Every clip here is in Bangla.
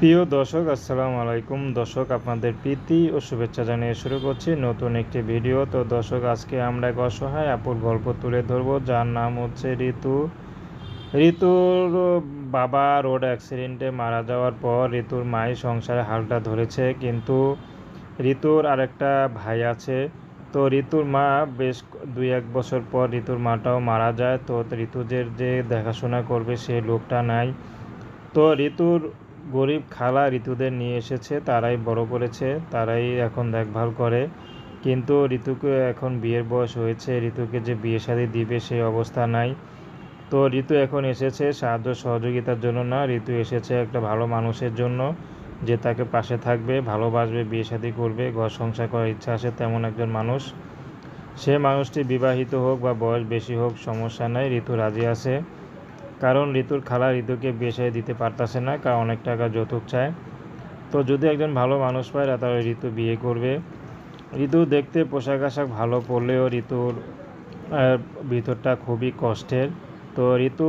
প্রিয় দর্শক, আসসালামু আলাইকুম। দর্শক, আপনাদের প্রীতি ও শুভেচ্ছা জানিয়ে শুরু করছি নতুন একটি ভিডিও। তো দর্শক, আজকে আমরা এক অসহায় আপুর গল্প তুলে ধরবো। যার নাম হচ্ছে ঋতু। ঋতুর বাবা রোড অ্যাক্সিডেন্টে মারা যাওয়ার পর ঋতুর মাই সংসারে হালটা ধরেছে। কিন্তু ঋতুর আরেকটা ভাই আছে। তো ঋতুর মা বেশ দুই এক বছর পর ঋতুর মাটাও মারা যায়। তো ঋতুদের যে দেখাশোনা করবে সে লোকটা নাই। তো ঋতুর গরিব খালা ঋতুদের নিয়ে এসেছে, তারাই বড় করেছে, তারাই এখন দেখভাল করে। কিন্তু ঋতুকে এখন বিয়ের বয়স হয়েছে, ঋতুকে যে বিয়ে শাদি দিবে সেই অবস্থা নাই। তো ঋতু এখন এসেছে সাহায্য সহযোগিতার জন্য না, ঋতু এসেছে একটা ভালো মানুষের জন্য, যে তাকে পাশে থাকবে, ভালোবাসবে, বিয়ে শাদি করবে, ঘর সংসার করার ইচ্ছা আছে তেমন একজন মানুষ। সে মানুষটি বিবাহিত হোক বা বয়স বেশি হোক, সমস্যা নাই, ঋতু রাজি আছে। কারণ ঋতুর খালা ঋতুকে বিয়ে দিতে পারতেছে না, কারণ অনেক টাকা যৌতুক চায়। তো যদি একজন ভালো মানুষ পায়, তাহলে ঋতু বিয়ে করবে। ঋতু দেখতে পোশাক আশাক ভালো পরলেও ঋতুর ভিতরটা খুবই কষ্টের। তো ঋতু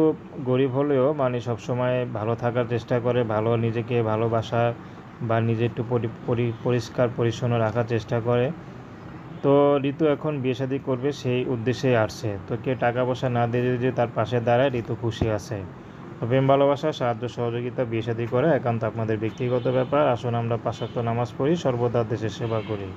গরিব হলেও মানে সবসময় ভালো থাকার চেষ্টা করে, ভালো নিজেকে ভালোবাসা বা নিজে একটু পরিষ্কার পরিচ্ছন্ন রাখার চেষ্টা করে। তো ঋতু এখন বিয়ে শাদি করবে, সেই উদ্দেশ্যেই আসছে। তো কে টাকা পয়সা না দিয়ে যদি তার পাশে দাঁড়ায়, ঋতু খুশি আছে। প্রেম ভালোবাসা, সাহায্য, সহযোগিতা বিয়ে শাদি করে একান্ত আপনাদের ব্যক্তিগত ব্যাপার। আসুন আমরা পাশাক্ত নামাজ পড়ি, সর্বদা দেশের সেবা করি।